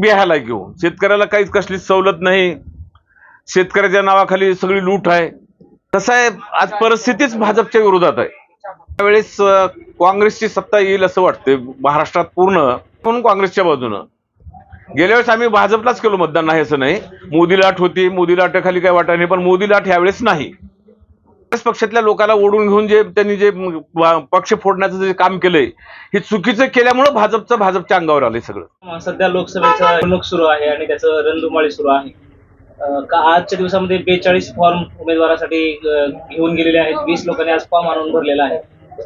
बिहायला घेऊन. शेतकऱ्याला काहीच कसलीच सवलत नाही. शेतकऱ्याच्या नावाखाली सगळी लूट आहे. कसं आहे आज परिस्थितीच भाजपच्या विरोधात आहे. त्यावेळेस काँग्रेसची सत्ता येईल असं वाटतंय महाराष्ट्रात पूर्ण म्हणून काँग्रेसच्या बाजूनं. गेल्या वेळेस आम्ही भाजपलाच केलो मतदान नाही असं नाही. मोदी लाट होती मोदी लाटाखाली काय वाटा नाही पण मोदी लाट यावेळेस नाही. काँग्रेस पक्षातल्या लोकांना ओढून घेऊन जे त्यांनी जे पक्ष फोडण्याचं जे काम केलंय हे चुकीचं केल्यामुळं भाजपचं भाजपच्या अंगावर आलंय सगळं. सध्या लोकसभेचं निवडणूक सुरू आहे आणि त्याचं रणधुमाळी सुरू आहे. का आजच्या दिवसामध्ये बेचाळीस फॉर्म उमेदवारासाठी घेऊन गेलेले आहेत. वीस लोकांनी आज फॉर्म आणून भरलेला आहे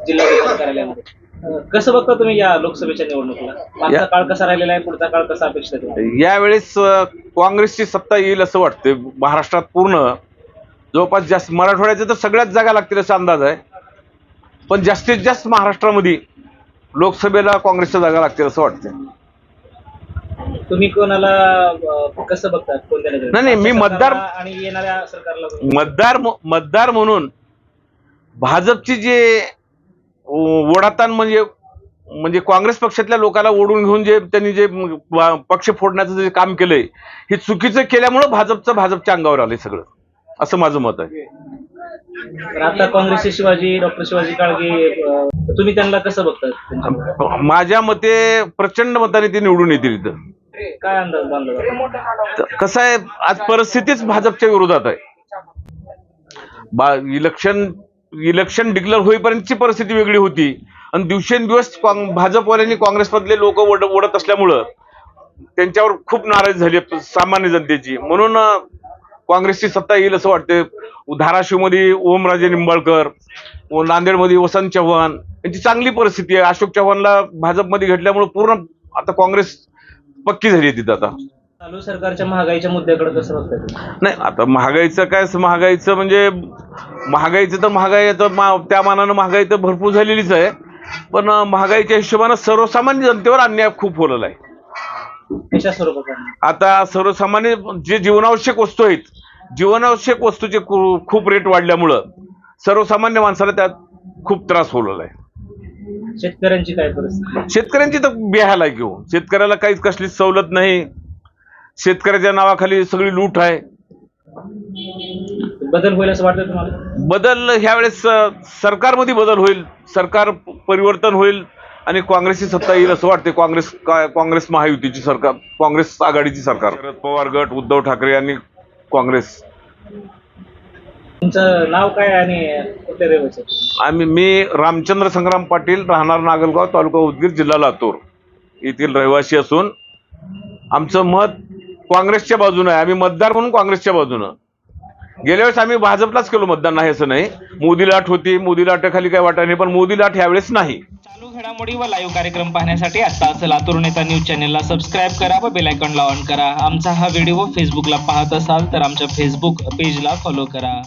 जिल्हाधिकारी कार्यालयामध्ये. कसं बघता तुम्ही या लोकसभेच्या निवडणुकीला? काळ कसा राहिलेला आहे? पुढचा काळ कसा अपेक्षित? यावेळेस काँग्रेसची सत्ता येईल असं वाटतंय. महाराष्ट्रात पूर्ण जवळपास जास्त मराठवाड्याच्या तर सगळ्याच जागा लागतील असा अंदाज आहे. पण जास्तीत जास्त महाराष्ट्रामध्ये लोकसभेला काँग्रेसच्या जागा लागतील असं वाटतंय. तुम्ही कोणाला कसं कोणत्या? नाही, नाही, मी मतदार- आणि येणाऱ्या सरकारला मतदार मतदार म्हणून भाजपची जे ओ- ओढाताण म्हणजे म्हणजे काँग्रेस पक्षातल्या लोकांना ओढून घेऊन जे त्यांनी जे पक्ष फोडण्याचं जे काम केलंय हे चुकीचं केल्यामुळं भाजपचं भाजपच्या अंगावर आलंय सगळं. असं माझं मत आहे. तर आता काँग्रेसचे शिवाजी डॉक्टर शिवाजी काळगे अं, तुम्ही त्यांना कसं बघता त्यांच्याकडे? माझ्या मते प्रचंड मताने ते निवडून येतील इथं. काय अंदाज बांधला? जातो? त- कसं आहे आज परिस्थितीच भाजपच्या विरोधात आहे. बा इलेक्शन इलेक्शन डिक्लेअर होईपर्यंतची परिस्थिती वेगळी होती. आणि दिवसेंदिवस काँग- भाजपवाल्यांनी काँग्रेसमधले लोक ओढ ओढत असल्यामुळं त्यांच्यावर खूप नाराज झाली सामान्य जनतेची. म्हणून अं, काँग्रेसची सत्ता येईल असं वाटतं धाराशिवमध्ये ओमराजे निंबाळकर व नांदेडमध्ये वसंत चव्हाण यांची चांगली परिस्थिती आहे. अशोक चव्हाणला भाजपमध्ये घेतल्यामुळे पूर्ण आता काँग्रेस पक्की झाली आहे तिथं आता. चालू सरकारच्या महागाईच्या मुद्द्याकडे कसं? नाही आता महागाईचं काय महागाईचं म्हणजे महागाईचं तर महागाई आता त्या मानानं महागाई तर भरपूर झालेलीच आहे. पण महागाईच्या हिशोबानं सर्वसामान्य जनतेवर अन्याय खूप होलेला आहे. कशा स्वरूपात आहे? आता सर्वसामान्य जे जीवनावश्यक वस्तू आहेत जीवनावश्यक वस्तूचे खूप रेट वाढल्यामुळं सर्वसामान्य माणसाला त्यात खूप त्रास होलेला आहे. शेतकऱ्यांची काय परिस्थिती? शेतकऱ्यांची तर बिहायला घेऊन. शेतकऱ्याला काहीच कसलीच सवलत नाही. शेतकऱ्याच्या नावाखाली सगळी लूट आहे. बदल होईल असं वाटतं तुम्हाला? बदल ह्यावेळेस सरकारमध्ये बदल होईल. सरकार परिवर्तन होईल. आणि काँग्रेसची सत्ता येईल असं वाटते काँग्रेस का- काँग्रेस महायुतीची सरकार काँग्रेस आघाडीची सरकार. शरद पवार गट उद्धव ठाकरे आणि काँग्रेस. तुमचं नाव काय आणि कुठले रहिवासी आहे? आम्ही मी रामचंद्र संग्राम पाटील राहणार नागलगाव तालुका उदगीर जिल्हा लातूर. येथील रहिवासी असून आमचं मत काँग्रेसच्या बाजूनं आहे. आम्ही मतदार म्हणून काँग्रेसच्या बाजूनं. गेल्या वेळेस आम्ही भाजपलाच केलो मतदान नाही असं नाही. मोदी लाट होती मोदी लाटेखाली काय वाटत नाही पण मोदी लाट यावेळेस नाही. चालू घडामोडी व लाईव्ह कार्यक्रम पाहण्यासाठी आत्ताच लातूर नेता न्यूज चॅनेलला सबस्क्राईब करा व बेल ऑन करा. आमचा हा व्हिडिओ फेसबुकला पाहत असाल तर आमच्या फेसबुक पेजला फॉलो करा.